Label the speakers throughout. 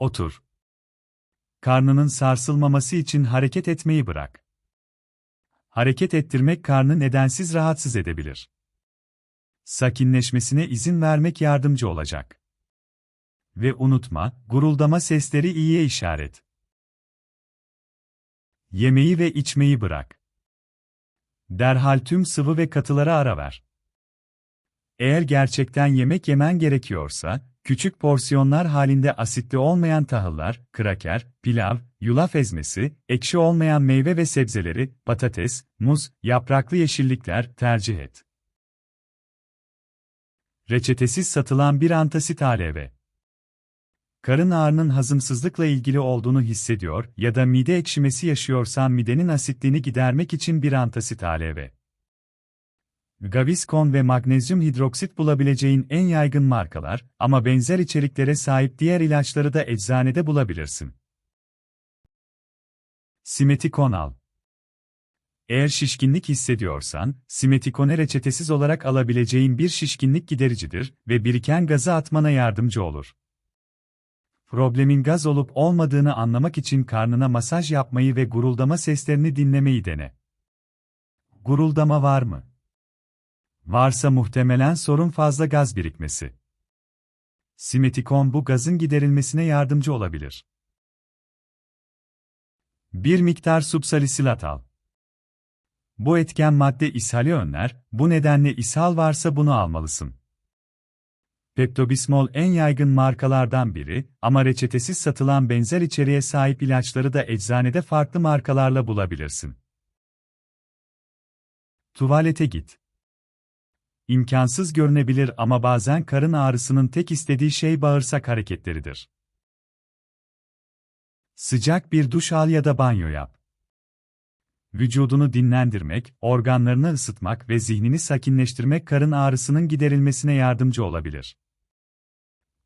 Speaker 1: Otur. Karnının sarsılmaması için hareket etmeyi bırak. Hareket ettirmek karnı nedensiz rahatsız edebilir. Sakinleşmesine izin vermek yardımcı olacak. Ve unutma, guruldama sesleri iyiye işaret. Yemeği ve içmeyi bırak. Derhal tüm sıvı ve katılara ara ver. Eğer gerçekten yemek yemen gerekiyorsa, küçük porsiyonlar halinde asitli olmayan tahıllar, kraker, pilav, yulaf ezmesi, ekşi olmayan meyve ve sebzeleri, patates, muz, yapraklı yeşillikler tercih et. Reçetesiz satılan bir antasit ALV. Karın ağrının hazımsızlıkla ilgili olduğunu hissediyor ya da mide ekşimesi yaşıyorsan midenin asitliğini gidermek için bir antasit ALV. Gaviscon ve magnezyum hidroksit bulabileceğin en yaygın markalar ama benzer içeriklere sahip diğer ilaçları da eczanede bulabilirsin. Simetikon al. Eğer şişkinlik hissediyorsan, simetikone reçetesiz olarak alabileceğin bir şişkinlik gidericidir ve biriken gazı atmana yardımcı olur. Problemin gaz olup olmadığını anlamak için karnına masaj yapmayı ve guruldama seslerini dinlemeyi dene. Guruldama var mı? Varsa muhtemelen sorun fazla gaz birikmesi. Simetikon bu gazın giderilmesine yardımcı olabilir. Bir miktar subsalisilat al. Bu etken madde ishali önler, bu nedenle ishal varsa bunu almalısın. Peptobismol en yaygın markalardan biri ama reçetesiz satılan benzer içeriğe sahip ilaçları da eczanede farklı markalarla bulabilirsin. Tuvalete git. İmkansız görünebilir ama bazen karın ağrısının tek istediği şey bağırsak hareketleridir. Sıcak bir duş al ya da banyo yap. Vücudunu dinlendirmek, organlarını ısıtmak ve zihnini sakinleştirmek karın ağrısının giderilmesine yardımcı olabilir.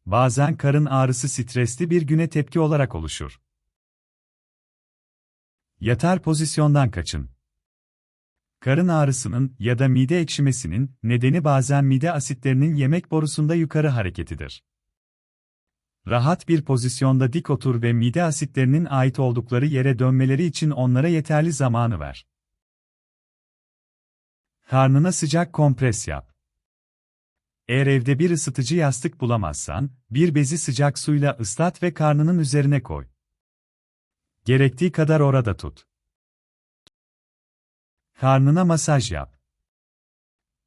Speaker 1: Bazen karın ağrısı stresli bir güne tepki olarak oluşur. Yatar pozisyondan kaçın. Karın ağrısının ya da mide ekşimesinin nedeni bazen mide asitlerinin yemek borusunda yukarı hareketidir. Rahat bir pozisyonda dik otur ve mide asitlerinin ait oldukları yere dönmeleri için onlara yeterli zamanı ver. Karnına sıcak kompres yap. Eğer evde bir ısıtıcı yastık bulamazsan, bir bezi sıcak suyla ıslat ve karnının üzerine koy. Gerektiği kadar orada tut. Karnına masaj yap.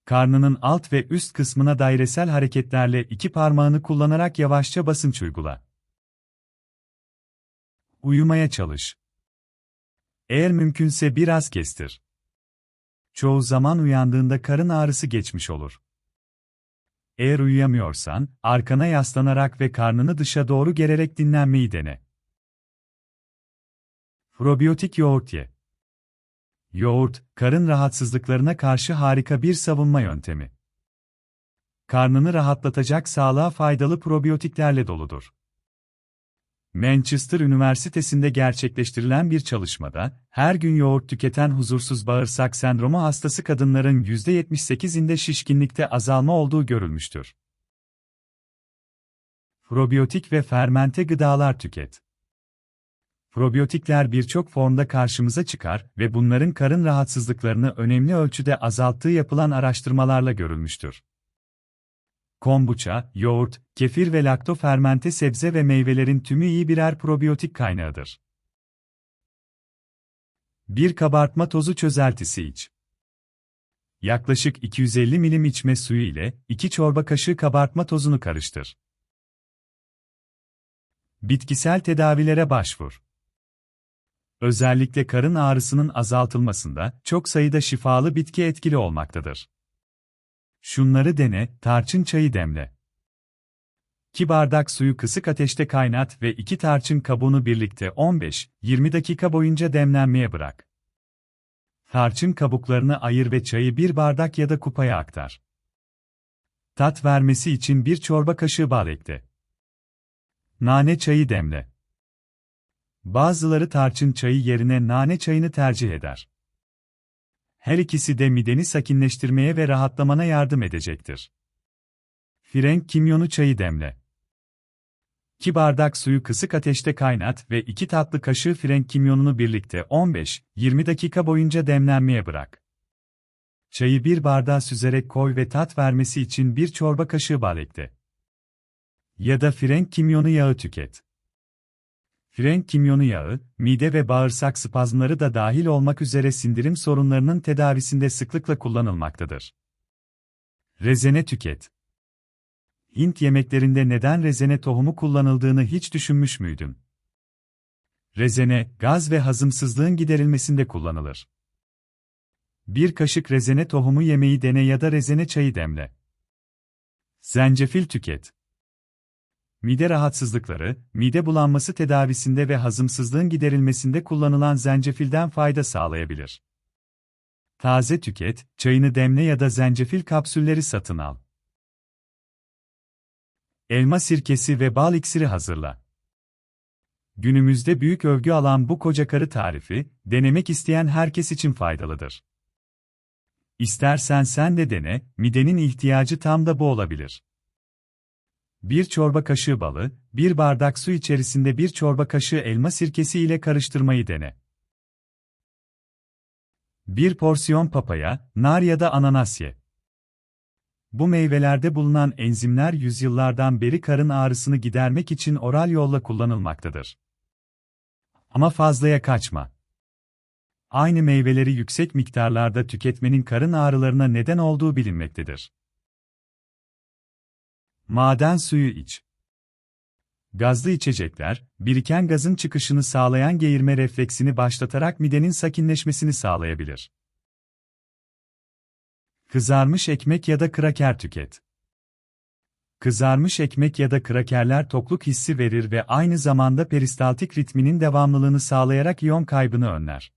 Speaker 1: Karnının alt ve üst kısmına dairesel hareketlerle iki parmağını kullanarak yavaşça basınç uygula. Uyumaya çalış. Eğer mümkünse biraz kestir. Çoğu zaman uyandığında karın ağrısı geçmiş olur. Eğer uyuyamıyorsan, arkana yaslanarak ve karnını dışa doğru gererek dinlenmeyi dene. Probiyotik yoğurt ye. Yoğurt, karın rahatsızlıklarına karşı harika bir savunma yöntemi. Karnını rahatlatacak sağlığa faydalı probiyotiklerle doludur. Manchester Üniversitesi'nde gerçekleştirilen bir çalışmada, her gün yoğurt tüketen huzursuz bağırsak sendromu hastası kadınların %78'inde şişkinlikte azalma olduğu görülmüştür. Probiyotik ve fermente gıdalar tüket. Probiyotikler birçok formda karşımıza çıkar ve bunların karın rahatsızlıklarını önemli ölçüde azalttığı yapılan araştırmalarla görülmüştür. Kombuça, yoğurt, kefir ve laktofermente sebze ve meyvelerin tümü iyi birer probiyotik kaynağıdır. Bir kabartma tozu çözeltisi iç. Yaklaşık 250 milim içme suyu ile 2 çorba kaşığı kabartma tozunu karıştır. Bitkisel tedavilere başvur. Özellikle karın ağrısının azaltılmasında çok sayıda şifalı bitki etkili olmaktadır. Şunları dene, tarçın çayı demle. 2 bardak suyu kısık ateşte kaynat ve 2 tarçın kabuğunu birlikte 15-20 dakika boyunca demlenmeye bırak. Tarçın kabuklarını ayır ve çayı bir bardak ya da kupaya aktar. Tat vermesi için bir çorba kaşığı bal ekle. Nane çayı demle. Bazıları tarçın çayı yerine nane çayını tercih eder. Her ikisi de mideni sakinleştirmeye ve rahatlamana yardım edecektir. Frenk kimyonu çayı demle. 2 bardak suyu kısık ateşte kaynat ve 2 tatlı kaşığı frenk kimyonunu birlikte 15-20 dakika boyunca demlenmeye bırak. Çayı bir bardağa süzerek koy ve tat vermesi için bir çorba kaşığı bal ekle. Ya da frenk kimyonu yağı tüket. Frenk kimyonu yağı, mide ve bağırsak spazmları da dahil olmak üzere sindirim sorunlarının tedavisinde sıklıkla kullanılmaktadır. Rezene tüket. Hint yemeklerinde neden rezene tohumu kullanıldığını hiç düşünmüş müydün? Rezene, gaz ve hazımsızlığın giderilmesinde kullanılır. Bir kaşık rezene tohumu yemeği dene ya da rezene çayı demle. Zencefil tüket. Mide rahatsızlıkları, mide bulanması tedavisinde ve hazımsızlığın giderilmesinde kullanılan zencefilden fayda sağlayabilir. Taze tüket, çayını demle ya da zencefil kapsülleri satın al. Elma sirkesi ve bal iksiri hazırla. Günümüzde büyük övgü alan bu koca karı tarifi, denemek isteyen herkes için faydalıdır. İstersen sen de dene, midenin ihtiyacı tam da bu olabilir. Bir çorba kaşığı balı, bir bardak su içerisinde bir çorba kaşığı elma sirkesi ile karıştırmayı dene. Bir porsiyon papaya, nar ya da ananas ye. Bu meyvelerde bulunan enzimler yüzyıllardan beri karın ağrısını gidermek için oral yolla kullanılmaktadır. Ama fazlaya kaçma. Aynı meyveleri yüksek miktarlarda tüketmenin karın ağrılarına neden olduğu bilinmektedir. Maden suyu iç. Gazlı içecekler, biriken gazın çıkışını sağlayan geğirme refleksini başlatarak midenin sakinleşmesini sağlayabilir. Kızarmış ekmek ya da kraker tüket. Kızarmış ekmek ya da krakerler tokluk hissi verir ve aynı zamanda peristaltik ritminin devamlılığını sağlayarak iyon kaybını önler.